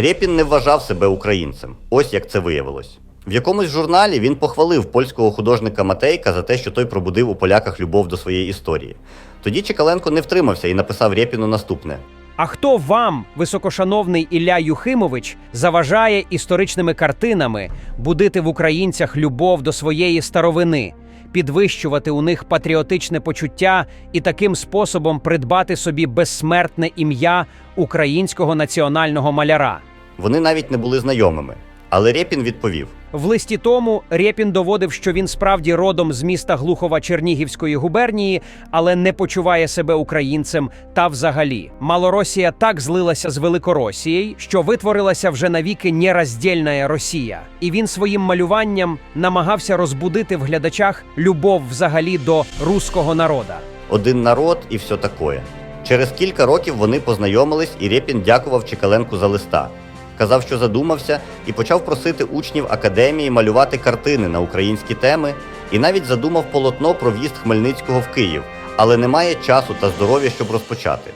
Рєпін не вважав себе українцем. Ось як це виявилось. В якомусь журналі він похвалив польського художника Матейка за те, що той пробудив у поляках любов до своєї історії. Тоді Чекаленко не втримався і написав Рєпіну наступне: А хто вам, високошановний Ілля Юхимович, заважає історичними картинами будити в українцях любов до своєї старовини, підвищувати у них патріотичне почуття і таким способом придбати собі безсмертне ім'я українського національного маляра? Вони навіть не були знайомими. Але Рєпін відповів: В листі тому Рєпін доводив, що він справді родом з міста Глухова Чернігівської губернії, але не почуває себе українцем. Та взагалі Малоросія так злилася з Великоросією, що витворилася вже навіки нероздільна Росія, і він своїм малюванням намагався розбудити в глядачах любов взагалі до руського народа. один народ і все такое. Через кілька років вони познайомились, і Рєпін дякував Чекаленку за листа. Казав, що задумався, і почав просити учнів академії малювати картини на українські теми, і навіть задумав полотно про в'їзд Хмельницького в Київ, але немає часу та здоров'я, щоб розпочати.